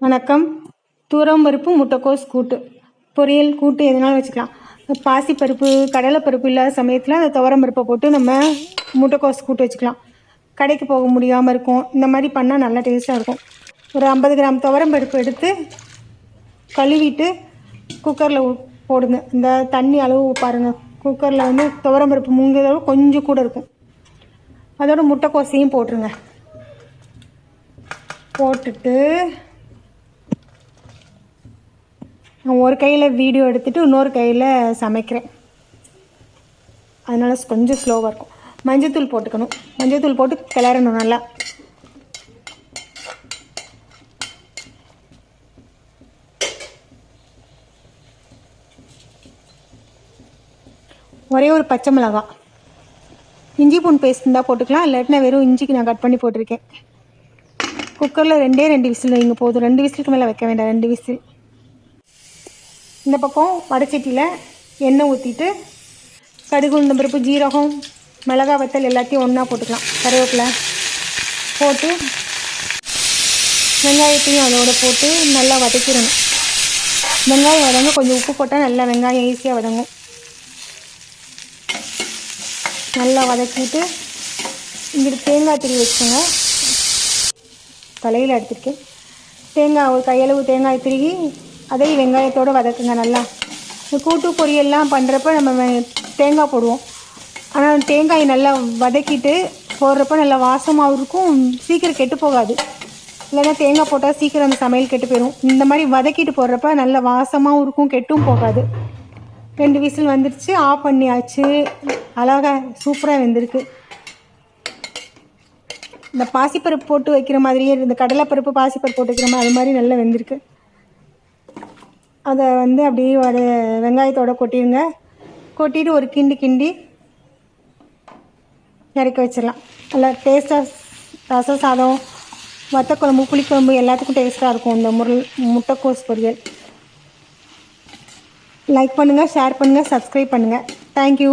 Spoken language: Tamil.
வணக்கம். பருப்பு முட்டைக்கோஸ் கூட்டு. பொரியல் கூட்டு எதுனாலும் வச்சுக்கலாம். பாசிப்பருப்பு கடலைப்பருப்பு இல்லாத சமயத்தில் அந்த துவரம்பருப்பை போட்டு நம்ம முட்டைக்கோஸ் கூட்டு வச்சுக்கலாம். கடைக்கு போக முடியாமல் இருக்கும். இந்த மாதிரி பண்ணால் நல்லா டேஸ்ட்டாக இருக்கும். ஒரு ஐம்பது கிராம் துவரம்பருப்பு எடுத்து கழுவிட்டு குக்கரில் போடுங்க. இந்த தண்ணி அளவு பாருங்கள் குக்கரில் வந்து துவரம்பருப்பு மூங்கிறதோட கொஞ்சம் கூட இருக்கும். அதோட முட்டைக்கோசையும் போட்டுருங்க. போட்டுட்டு நான் ஒரு கையில் வீடியோ எடுத்துகிட்டு இன்னொரு கையில் சமைக்கிறேன். அதனால் கொஞ்சம் ஸ்லோவாக இருக்கும். மஞ்சத்தூள் போட்டுக்கணும். மஞ்சத்தூள் போட்டு கிளறணும் நல்லா. ஒரே ஒரு பச்சை மிளகா. இஞ்சி பூண்டு பேஸ்ட் இருந்தால் போட்டுக்கலாம். இல்லாட்டினா வெறும் இஞ்சிக்கு நான் கட் பண்ணி போட்டிருக்கேன். குக்கரில் ரெண்டே ரெண்டு விசில் வைங்க போதும். ரெண்டு விசிலுக்கு மேலே வைக்க வேண்டாம். ரெண்டு விசில். இந்த பக்கம் வடச்சட்டியில் எண்ணெய் ஊற்றிட்டு கடுகு உளுந்த பருப்பு ஜீரகம் மிளகா வத்தல் எல்லாத்தையும் ஒன்றா போட்டுக்கலாம். கருவேப்பிலை போட்டு வெங்காயத்தையும் அதோட போட்டு நல்லா வதக்கிடணும். வெங்காயம் வதங்க கொஞ்சம் உப்பு போட்டால் நல்லா வெங்காயம் ஈஸியாக வதங்கும். நல்லா வதக்கிட்டு இங்கிட்டு தேங்காய் திருவி வச்சுக்கோங்க. தலையில் எடுத்துருக்கேன். தேங்காய் ஒரு கையளவு தேங்காய் திருகி அதையும் வெங்காயத்தோடு வதக்குங்க நல்லா. இந்த கூட்டு பொரியல்லாம் பண்ணுறப்ப நம்ம தேங்காய் போடுவோம். ஆனால் தேங்காய் நல்லா வதக்கிட்டு போடுறப்ப நல்லா வாசமாகவும் இருக்கும் சீக்கிரம் கெட்டு போகாது. இல்லைன்னா தேங்காய் போட்டால் சீக்கிரம் அந்த சமையல் கெட்டு போயிடும் இந்த மாதிரி வதக்கிட்டு போடுறப்ப நல்ல வாசமாகவும் இருக்கும் கெட்டும் போகாது. ரெண்டு விசில் வந்துருச்சு ஆஃப் பண்ணியாச்சு. அழகாக சூப்பராக வெந்திருக்கு. இந்த பாசிப்பருப்பு போட்டு வைக்கிற மாதிரியே இந்த கடலைப்பருப்பு பாசிப்பருப்பு போட்டு வைக்கிற மாதிரி அது மாதிரி நல்லா வெந்திருக்கு. அதை வந்து அப்படியே ஒரு வெங்காயத்தோடு கொட்டிடுங்க. கொட்டிட்டு ஒரு கிண்டி கிண்டி இறக்கி வச்சிடலாம். நல்லா டேஸ்ட்டாக ரச சாதம் வத்தக்குழம்பு புளிக்குழம்பு எல்லாத்துக்கும் டேஸ்ட்டாக இருக்கும் இந்த முருள் முட்டைக்கோஸ் பொரியல். லைக் பண்ணுங்கள் ஷேர் பண்ணுங்கள் சப்ஸ்கிரைப் பண்ணுங்கள் தேங்க்யூ